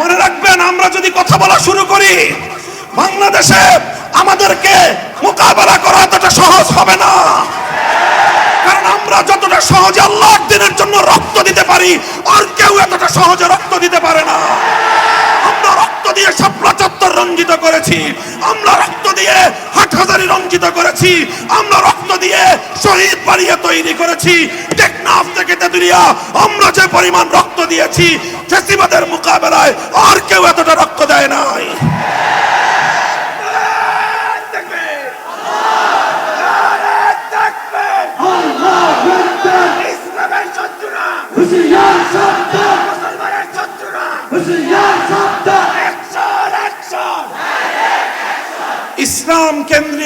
মনে রাখবেন, আমরা যদি কথা বলা শুরু করি, বাংলাদেশে আমাদেরকে মোকাবেলা করা এতটা সহজ হবে না। কারণ আমরা যতটা সহজে আল্লাহর দিনের জন্য রক্ত দিতে পারি, আর কেউ এতটা সহজে রক্ত দিতে পারে না। আমরা রক্ত দিয়ে শাপলা রঞ্জিত করেছি। আমরা রক্ত দিয়ে হাট হাজারি রঞ্জিত করেছি। আমরা রক্ত দিয়ে শহীদ বাড়িয়ে তৈরি করেছি। টেকনাফ থেকে তেতুলিয়া আমরা যে পরিমাণ রক্ত দিয়েছি ফেসিবাদের মোকাবেলায় আর কেউ এতটা রক্ত দেয় নাই ইসলামের শত্রুরা হুশিয়ার সাবধান মুসলমানের শত্রুরা হুশিয়ার সাবধান অ্যাকশন অ্যাকশন ইসলাম কেন্দ্রিক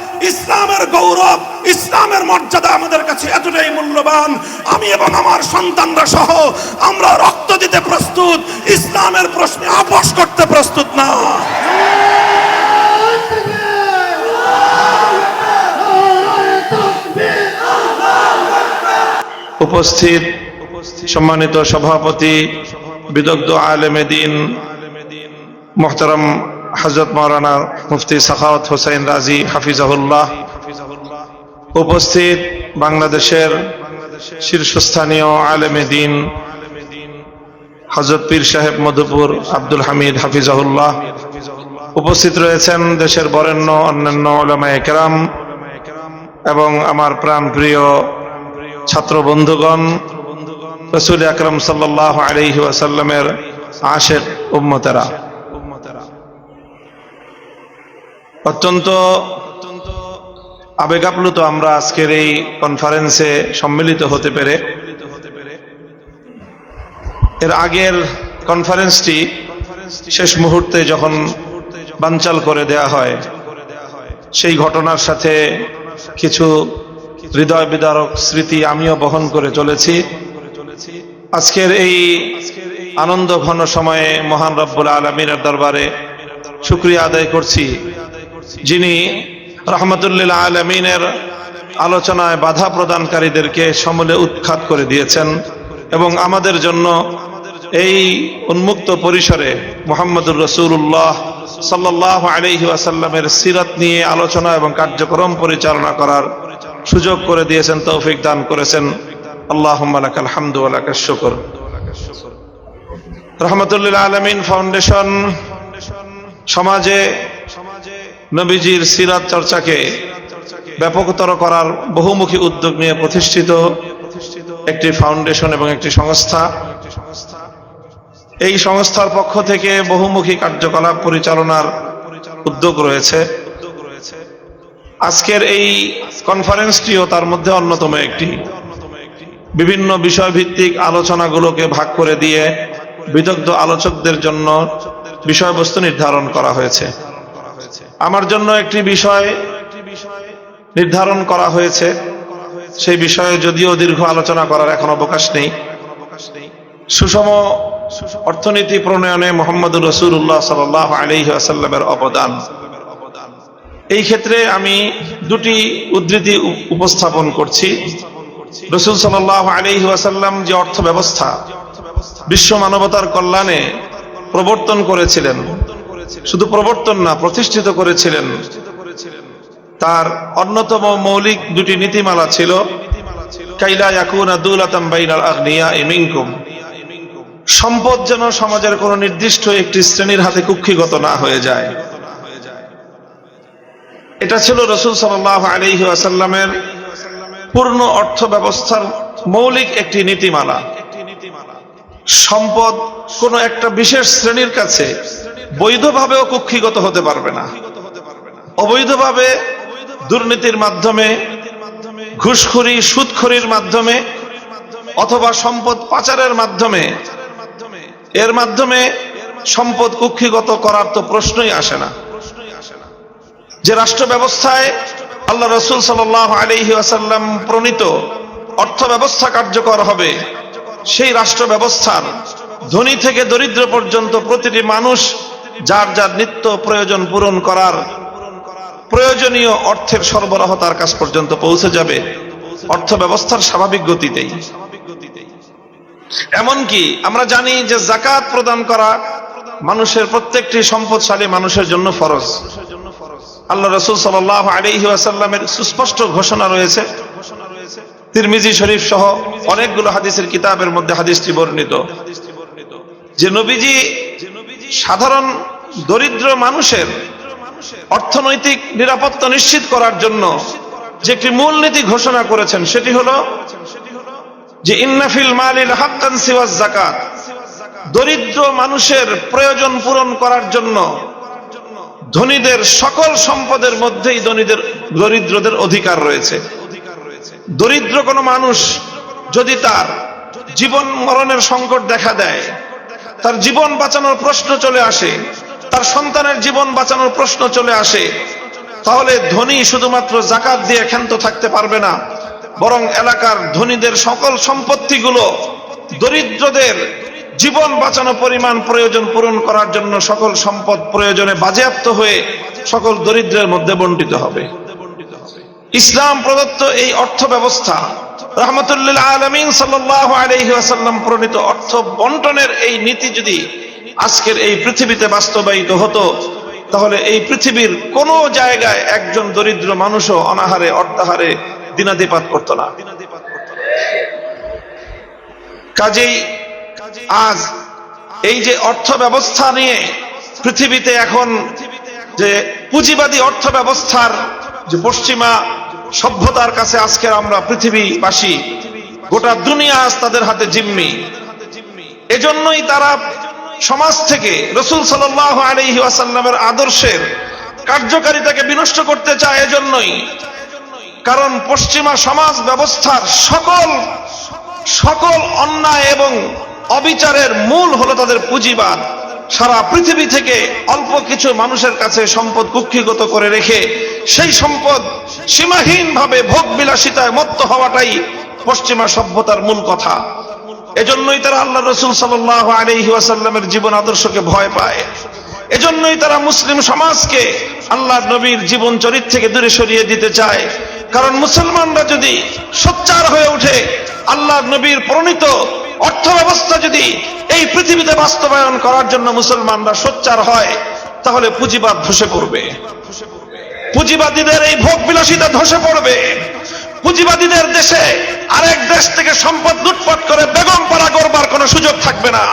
ইসলামের গৌরব, ইসলামের মর্যাদা আমাদের কাছে এতটাই মূল্যবান। আমি এবং আমার সন্তানরা সহ আমরা রক্ত দিতে প্রস্তুত, ইসলামের প্রশ্নে আপোষ করতে প্রস্তুত না। উপস্থিত সম্মানিত সভাপতি, বিদগ্ধ আলেমেদিন মোহতারাম হজরত মৌলানা মুফতি সাখাওয়াত হোসেন রাজি হাফিজাহুল্লাহ উপস্থিত বাংলাদেশের শীর্ষস্থানীয় আলেমে দিন হজরত পীর সাহেব মধুপুর আব্দুল হামিদ হাফিজাহুল্লাহ উপস্থিত রয়েছেন দেশের বরেণ্য অন্যান্য ওলামায়ে কেরাম এবং আমার প্রাণ প্রিয় ছাত্র বন্ধুগণ রসুল আকরম সাল্লাহ আলহি ওয়াসাল্লামের আশেক উম্মতেরা। অত্যন্ত আবেগাপ্লুত আমরা আজকের এই কনফারেন্সে সম্মিলিত হতে পেরে। এর আগের কনফারেন্সটি শেষ মুহূর্তে যখন বানচাল করে দেয়া হয়, সেই ঘটনার সাথে কিছু হৃদয় বিদারক স্মৃতি আমিও বহন করে চলেছি। আজকের এই আনন্দ ঘন সময়ে মহান রব্বুল আলমিনের দরবারে শুক্রিয়া আদায় করছি। যিনি রহমতুল্লিল আলমিনের আলোচনায় বাধা প্রদানকারীদেরকে সমলে উৎখাত করে দিয়েছেন এবং আমাদের জন্য এই উন্মুক্ত পরিসরে মোহাম্মদুর রসুল্লাহ সাল্লাহ আলহি আসাল্লামের সিরাত নিয়ে আলোচনা এবং কার্যক্রম পরিচালনা করার সুযোগ করে দিয়েছেন, তৌফিক দান করেছেন। আল্লাহ শুকর। রহমতুল্লিল আলমিন ফাউন্ডেশন সমাজে নবীজির সিরাত চর্চাকে ব্যাপকতর করার বহুমুখী উদ্যোগ নিয়ে প্রতিষ্ঠিত একটি ফাউন্ডেশন এবং একটি সংস্থা। এই সংস্থার পক্ষ থেকে বহুমুখী কার্যকলাপ পরিচালনার উদ্যোগ রয়েছে। আজকের এই কনফারেন্সটিও তার মধ্যে অন্যতম একটি। বিভিন্ন বিষয়ভিত্তিক আলোচনাগুলোকে ভাগ করে দিয়ে বিদগ্ধ আলোচকদের জন্য বিষয়বস্তু নির্ধারণ করা হয়েছে। আমার জন্য একটি বিষয় নির্ধারণ করা হয়েছে। সেই বিষয়ে যদিও দীর্ঘ আলোচনা করার এখন অবকাশ নেই। সুষম অর্থনীতি প্রণয়নে মোহাম্মদুর রসুল্লাহ সাল আলহি আসাল্লামের অবদান। এই ক্ষেত্রে আমি দুটি উদ্ধৃতি উপস্থাপন করছি। রসুল সাল্লাহ আলহি আসাল্লাম যে অর্থ ব্যবস্থা বিশ্ব মানবতার কল্যাণে প্রবর্তন করেছিলেন শুধু প্রবর্তন না, প্রতিষ্ঠিত করেছিলেন। তার অন্যতম মৌলিক দুটি নীতিমালা ছিল সম্পদ যেন সমাজের কোন নির্দিষ্ট একটি শ্রেণির হাতে কুক্ষিগত না হয়ে যায়। এটা ছিল রসুল সাল্লাহ আলহি আসাল্লামের পূর্ণ অর্থ ব্যবস্থার মৌলিক একটি নীতিমালা। সম্পদ কোন একটা বিশেষ শ্রেণির কাছে বৈধভাবেও কুক্ষিগত হতে পারবে না। অবৈধভাবে দুর্নীতির মাধ্যমে, ঘুষখুরি, সুদখুরির মাধ্যমে অথবা সম্পদ পাচারের মাধ্যমে, এর মাধ্যমে সম্পদ কুক্ষিগত করার তো প্রশ্নই আসে না। যে রাষ্ট্র ব্যবস্থায় আল্লাহ রসুল সাল আলহি আসাল্লাম প্রণীত অর্থ ব্যবস্থা কার্যকর হবে, সেই রাষ্ট্র ব্যবস্থার ধনী থেকে দরিদ্র পর্যন্ত প্রতিটি মানুষ যার যার নিত্য প্রয়োজন পূরণ করার প্রয়োজনীয় অর্থের সরবরাহ তার কাছ পর্যন্ত পৌঁছে যাবে। অর্থ ব্যবস্থার স্বাভাবিক গতিতেই। এমনকি আমরা জানি যে জাকাত প্রদান করা মানুষের প্রত্যেকটি সম্পদশালী মানুষের জন্য ফরজ। আল্লাহ রসুল সাল আলহি আসাল্লামের সুস্পষ্ট ঘোষণা রয়েছে। তিরমিজি শরীফ সহ অনেকগুলো হাদিসের কিতাবের মধ্যে হাদিসটি বর্ণিত। যে নবীজি সাধারণ দরিদ্র মানুষের অর্থনৈতিক নিরাপত্তা নিশ্চিত করার জন্য যে একটি মূলনীতি ঘোষণা করেছেন, সেটি হলো যে ইন্নাফিল মালিল হাক্কান সিওয়াজ জাকাত দরিদ্র মানুষের প্রয়োজন পূরণ করার জন্য ধনীদের সকল সম্পদের মধ্যেই ধনীদের, দরিদ্রদের অধিকার রয়েছে। দরিদ্র কোনো মানুষ যদি তার জীবন মরণের সংকট দেখা দেয়, তার জীবন বাঁচানোর প্রশ্ন চলে আসে তার সন্তানের জীবন বাঁচানোর প্রশ্ন চলে আসে। তাহলে ধনী শুধুমাত্র জাকাত দিয়ে ক্ষান্ত থাকতে পারবে না, বরং এলাকার ধনীদের সকল সম্পত্তিগুলো দরিদ্রদের জীবন বাঁচানো পরিমাণ প্রয়োজন পূরণ করার জন্য সকল সম্পদ প্রয়োজনে বাজেয়াপ্ত হয়ে সকল দরিদ্রের মধ্যে বন্টিত হবে। ইসলাম প্রদত্ত এই অর্থ ব্যবস্থা রহমতুল্লাহ আলমিন সাল্লাহ আলহি আসাল্লাম প্রণীত অর্থ বন্টনের এই নীতি যদি আজকের এই পৃথিবীতে বাস্তবায়িত হতো, তাহলে এই পৃথিবীর কোন জায়গায় একজন দরিদ্র মানুষও অনাহারে অর্থাহারে দিনাদিপাত করত না। কাজেই আজ এই যে অর্থ ব্যবস্থা নিয়ে পৃথিবীতে এখন যে পুঁজিবাদী অর্থ ব্যবস্থার যে পশ্চিমা সভ্যতার কাছে আজকে আমরা পৃথিবীবাসী, গোটা দুনিয়া আজ তাদের হাতে জিম্মি। এজন্যই তারা সমাজ থেকে রসুল সাল আলহি আসাল্লামের আদর্শের কার্যকারিতাকে বিনষ্ট করতে চায় এজন্যই। কারণ পশ্চিমা সমাজ ব্যবস্থার সকল সকল অন্যায় এবং অবিচারের মূল হলো তাদের পুঁজিবাদ। সারা পৃথিবী থেকে অল্প কিছু মানুষের কাছে সম্পদ কুক্ষিগত করে রেখে সেই সম্পদ সীমাহীন ভাবে ভোগ বিলাসিতায় মত্ত হওয়াটাই পশ্চিমা সভ্যতার মূল কথা। এজন্যই তারা আল্লাহ রসুল সাল্লাহ আলহি ওয়াসাল্লামের জীবন আদর্শকে ভয় পায়। এজন্যই তারা মুসলিম সমাজকে আল্লাহ নবীর জীবন চরিত থেকে দূরে সরিয়ে দিতে চায়। কারণ মুসলমানরা যদি সোচ্চার হয়ে ওঠে, আল্লাহ নবীর প্রণীত অর্থ ব্যবস্থা যদি এই পৃথিবীতে বাস্তবায়ন করার জন্য মুসলমানরা সোচ্চার হয়, তাহলে পুঁজিবাদ ধসে পড়বে। পুঁজিবাদীদের এই ভোগ বিলাসিতা ধসে পড়বে। পুঁজিবাদীদের দেশে আরেক দেশ থেকে সম্পদ লুটপাট করে বেগম পাড়া করবার কোনো সুযোগ থাকবে না।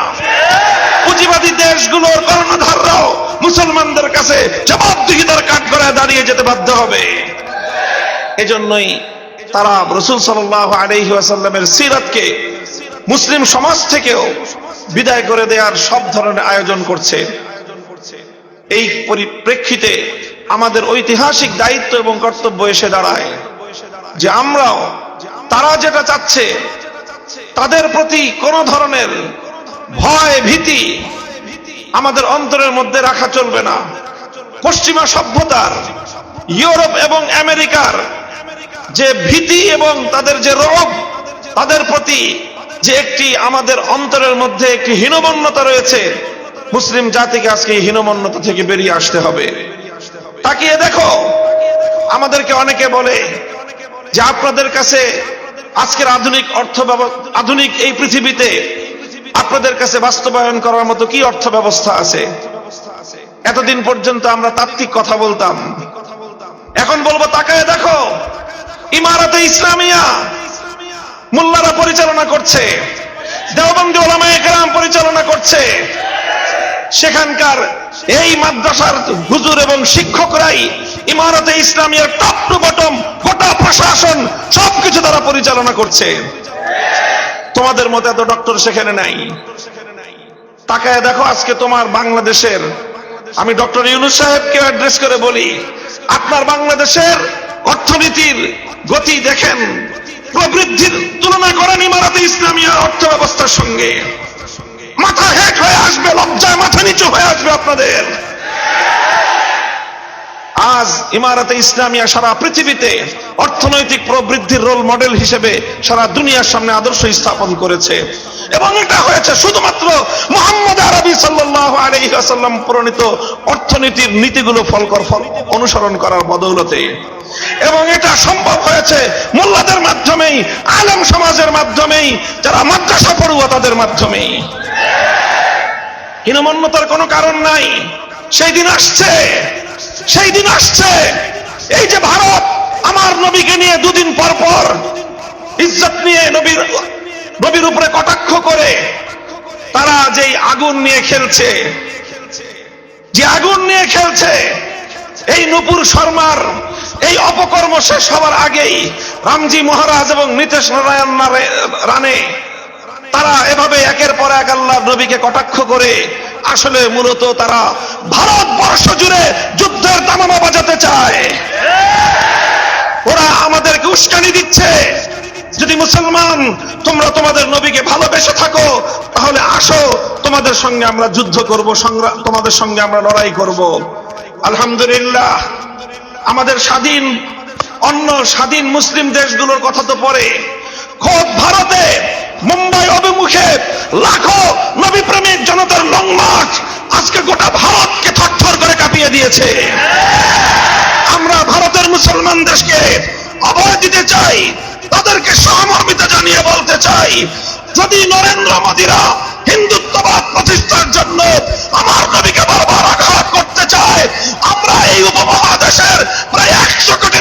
পুঁজিবাদী দেশগুলোর কর্ণধাররাও মুসলমানদের কাছে জবাবদিহিতার কাঠ করে দাঁড়িয়ে যেতে বাধ্য হবে। এজন্যই তারা রসুল সাল্লাহ আলহি আসাল্লামের সিরাতকে মুসলিম সমাজ থেকেও বিদায় করে দেওয়ার সব ধরনের আয়োজন করছে। এই পরিপ্রেক্ষিতে আমাদের ঐতিহাসিক দায়িত্ব এবং কর্তব্য এসে দাঁড়ায়। যে আমরাও তারা যেটা চাচ্ছে, তাদের প্রতি কোন ধরনের ভয়, ভীতি আমাদের অন্তরের মধ্যে রাখা চলবে না। পশ্চিমা সভ্যতার, ইউরোপ এবং আমেরিকার যে ভীতি এবং তাদের যে রোগ, তাদের প্রতি যে একটি আমাদের অন্তরের মধ্যে একটি হীনমন্যতা রয়েছে, মুসলিম জাতিকে আজকে এই হীনমন্যতা থেকে বেরিয়ে আসতে হবে। তাকিয়ে দেখো, আমাদেরকে অনেকে বলে যে আপনাদের কাছে আজকের আধুনিক অর্থ আধুনিক এই পৃথিবীতে আপনাদের কাছে বাস্তবায়ন করার মতো কি অর্থ ব্যবস্থা আছে? এতদিন পর্যন্ত আমরা তাত্ত্বিক কথা বলতাম। এখন বলব, তাকায় দেখো, ইমারতে ইসলামিয়া মোল্লারা পরিচালনা করছে, দেওবন্দি ওলামা একরাম পরিচালনা করছে। সেখানকার এই মাদ্রাসার হুজুর এবং শিক্ষকরাই ইমারতে ইসলামিয়ার টপ টু বটম গোটা প্রশাসন সবকিছু তারা পরিচালনা করছে। তোমাদের মতো এত ডক্টর সেখানে নাই। তাকায় দেখো আজকে তোমার বাংলাদেশের, আমি ডক্টর ইউনুস সাহেবকে অ্যাড্রেস করে বলি, আপনার বাংলাদেশের অর্থনীতির গতি দেখেন, প্রবৃদ্ধির তুলনা করেন ইমারতে ইসলামিয়া অর্থ ব্যবস্থার সঙ্গে। মাথা হেট হয়ে আসবে, লজ্জায় মাথা নিচু হয়ে আসবে আপনাদের। আজ ইমারতে ইসলামিয়া সারা পৃথিবীতে অর্থনৈতিক প্রবৃদ্ধির রোল মডেল হিসেবে সারা দুনিয়ার সামনে আদর্শ স্থাপন করেছে। এবং এটা হয়েছে শুধুমাত্র মোহাম্মদ আরবি সাল্লাহ আলহিহাসাল্লাম প্রণীত অর্থনীতির নীতিগুলো ফলকর ফল অনুসরণ করার বদৌলতে। এবং এটা সম্ভব হয়েছে মোল্লাদের মাধ্যমেই, আলম সমাজের মাধ্যমেই, যারা মাদ্রাসা পড়ুয়া তাদের মাধ্যমেই। হীনমন্যতার কোনো কারণ নাই। সেই দিন আসছে। সেই দিন আসছে। এই যে ভারত, আমার নবীকে নিয়ে দুদিন পর পর ইজ্জত নিয়ে নবীর নবীর উপরে কটাক্ষ করে তারা যেই আগুন নিয়ে খেলছে, যে আগুন নিয়ে খেলছে, এই নুপুর শর্মার এই অপকর্ম শেষ হওয়ার আগেই রামজি মহারাজ এবং নিতেশ নারায়ণ রানে তারা এভাবে একের পর এক আল্লাহ নবীকে কটাক্ষ করে আসলে মূলত তারা ভারতবর্ষ জুড়ে যুদ্ধের তামামা বাজাতে চায়। ওরা আমাদেরকে উস্কানি দিচ্ছে। যদি মুসলমান, তোমরা তোমাদের নবীকে ভালোবেসে থাকো, তাহলে আসো, তোমাদের সঙ্গে আমরা যুদ্ধ করব সংগ্রাম তোমাদের সঙ্গে আমরা লড়াই করব। আলহামদুলিল্লাহ, আমাদের স্বাধীন, অন্য স্বাধীন মুসলিম দেশগুলোর কথা তো পরে। খোদ ভারতে মুম্বাই অভিমুখে লাখো নবী প্রেমিক জনতার লং মার্চ আজকে গোটা ভারতকে থরথর করে কাঁপিয়ে দিয়েছে। আমরা ভারতের মুসলমান দেশকে অভয় দিতে চাই, তাদেরকে সহমর্মিতা জানিয়ে বলতে চাই, যদি নরেন্দ্র মোদীরা হিন্দুত্ববাদ প্রতিষ্ঠার জন্য আমার নবীকে বারবার আঘাত করতে চায়, আমরা এই উপমহাদেশের প্রায় একশো কোটি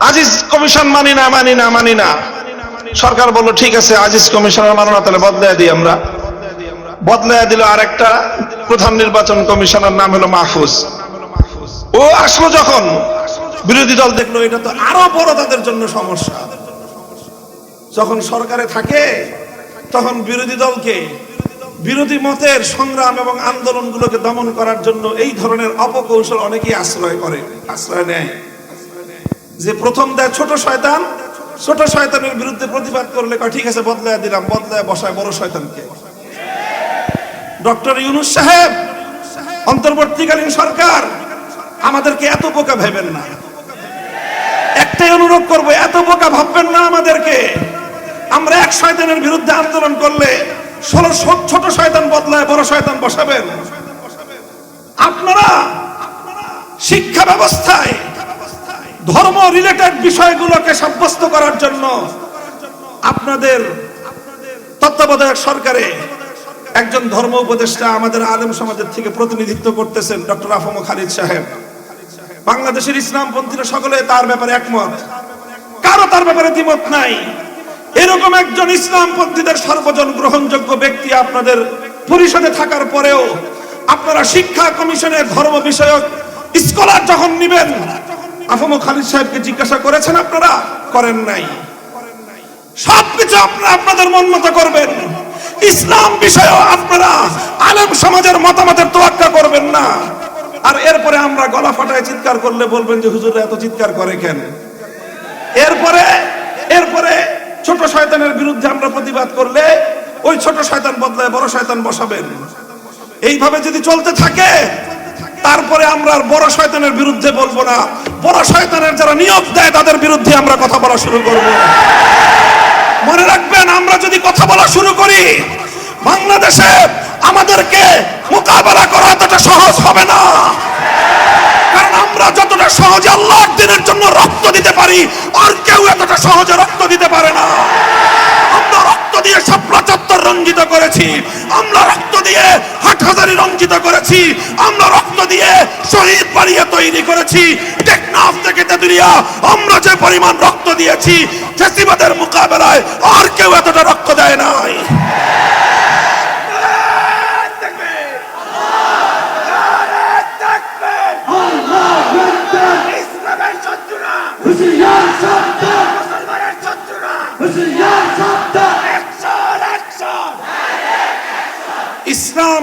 আজিজ কমিশন মানি না মানি না মানি না। সরকার বলল, ঠিক আছে, আজিজ কমিশনার মানো না, তাহলে বদলায় দিই আমরা। বদলায় দিল আরেকটা প্রধান নির্বাচন কমিশনার, নাম হলো মাহফুজ। ও আসলো যখন, বিরোধী দল দেখল এটা তো আরও বড় তাদের জন্য সমস্যা। যখন সরকারে থাকে, তখন বিরোধী দলকে বিরোধী মতের সংগ্রাম এবং আন্দোলনগুলোকে দমন করার জন্য এই ধরনের অপকৌশল অনেকেই আশ্রয় করে, আশ্রয় নেয়। যে প্রথম দেয় ছোট শয়তান, ছোট শয়তানের বিরুদ্ধে প্রতিবাদ করলে কয়, ঠিক আছে, বদলায় দিলাম, বদলায় বসায় বড় শয়তানকে। ডক্টর ইউনুস সাহেব, অন্তর্বর্তীকালীন সরকার, আমাদেরকে এত বোকা ভেবেন না। একটাই অনুরোধ করব, এত বোকা ভাববেন না আমাদেরকে। আমরা এক শয়তানের বিরুদ্ধে আন্দোলন করলে ষোলো ছোট শয়তান বদলায়, বড় শয়তান বসাবেন। আপনারা শিক্ষা ব্যবস্থায় ধর্ম রিলেটেড বিষয়গুলোকে সাব্যস্ত করার জন্য আপনাদের তত্ত্বাবধায়ক সরকারে একজন ধর্ম উপদেষ্টা আমাদের আলেম সমাজের থেকে প্রতিনিধিত্ব করতেছেন ডক্টর আফম খালিদ সাহেব। বাংলাদেশের ইসলামপন্থীরা সকলে তার ব্যাপারে একমত। কারও তার ব্যাপারে দ্বিমত নাই। এরকম একজন ইসলামপন্থীদের সর্বজন গ্রহণযোগ্য ব্যক্তি আপনাদের পরিষদে থাকার পরেও আপনারা শিক্ষা কমিশনের ধর্ম বিষয়ক স্কলার যখন নিবেন আফম খালিদ সাহেবকে জিজ্ঞাসা করেছেন, আপনারা করেন নাই? সবকিছু আপনারা আপনাদের মন মতো করবেন। ইসলাম বিষয়েও আপনারা আলেম সমাজের মতামতের তোয়াক্কা করবেন না। আর এরপরে আমরা গলা ফাটায় চিৎকার করলে বলবেন যে হুজুর এত চিৎকার করে কেন? এরপরে এরপরে ছোট শয়তানের বিরুদ্ধে আমরা প্রতিবাদ করলে ওই ছোট শয়তান বদলায় বড় শয়তান বসাবেন। এইভাবে যদি চলতে থাকে তারপরে আমরা বড় শয়তানের বিরুদ্ধে বলব না। বড় শয়তানের যারা নিয়োগ দেয়, তাদের বিরুদ্ধে আমরা কথা বলা শুরু করব। মনে রাখবেন, আমরা যদি কথা বলা শুরু করি, বাংলাদেশে আমাদেরকে মোকাবেলা করা এতটা সহজ হবে না। কারণ আমরা যতটা সহজে আল্লাহর দিনের জন্য রক্ত দিতে পারি, আর কেউ এতটা সহজে রক্ত দিতে পারে না। আমরা দিয়ে শাপলা চত্বর রঞ্জিত করেছি। আমরা রক্ত দিয়ে হাটহাজারি রঞ্জিত করেছি। আমরা রক্ত দিয়ে শহীদ বাড়িয়ে তৈরি করেছি। টেকনাফ থেকে তেতুলিয়া, আমরা যে পরিমাণ রক্ত দিয়েছি ফেসিবাদের মোকাবেলায় আর কেউ এতটা রক্ত দেয় নাই আল্লাহু আকবার ইসলামের শত্রুরা হুশিয়ার সাবধান মুসলমানের শত্রুরা হুশিয়ার সাবধান অ্যাকশন অ্যাকশন ইসলাম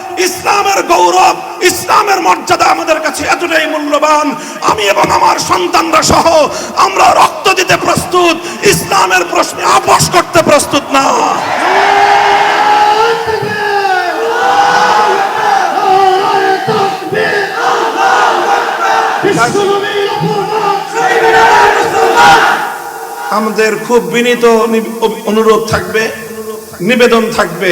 ইসলামের গৌরব, ইসলামের মর্যাদা আমাদের কাছে এতটাই মূল্যবান। আমি এবং আমার সন্তানরা সহ আমরা রক্ত দিতে প্রস্তুত, ইসলামের প্রশ্নে আপোষ করতে প্রস্তুত না। আমাদের খুব বিনীত অনুরোধ থাকবে, নিবেদন থাকবে।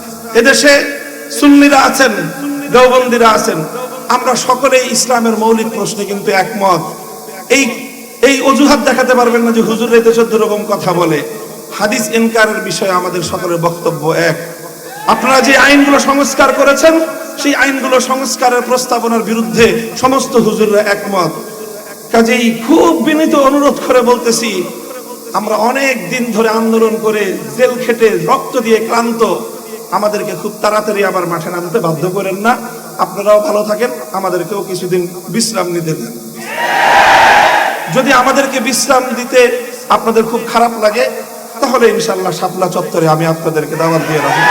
এদেশে সুন্নিরা আছেন, দেওবন্দিরা আছেন। আমরা সকলেই ইসলামের মৌলিক প্রশ্নে কিন্তু একমত। এই এই অজুহাত দেখাতে পারবেন না যে হুজুর এতে চোদ্দ রকম কথা বলে। হাদিস ইনকারের বিষয়ে আমাদের সকলের বক্তব্য এক। আপনারা যে আইনগুলো সংস্কার করেছেন, সেই আইনগুলো সংস্কারের প্রস্তাবনার বিরুদ্ধে সমস্ত হুজুররা একমত। কাজেই খুব বিনীত অনুরোধ করে বলতেছি, আমরা অনেক দিন ধরে আন্দোলন করে জেল খেটে রক্ত দিয়ে ক্লান্ত। আমাদেরকে খুব তাড়াতাড়ি আবার মাঠে নামতে বাধ্য করেন না। আপনারাও ভালো থাকেন, আমাদেরকেও কিছুদিন বিশ্রাম নিতে দেন। যদি আমাদেরকে বিশ্রাম দিতে আপনাদের খুব খারাপ লাগে, তাহলে ইনশাল্লাহ শাপলা চত্বরে আমি আপনাদেরকে দাওয়াত দিয়ে রাখব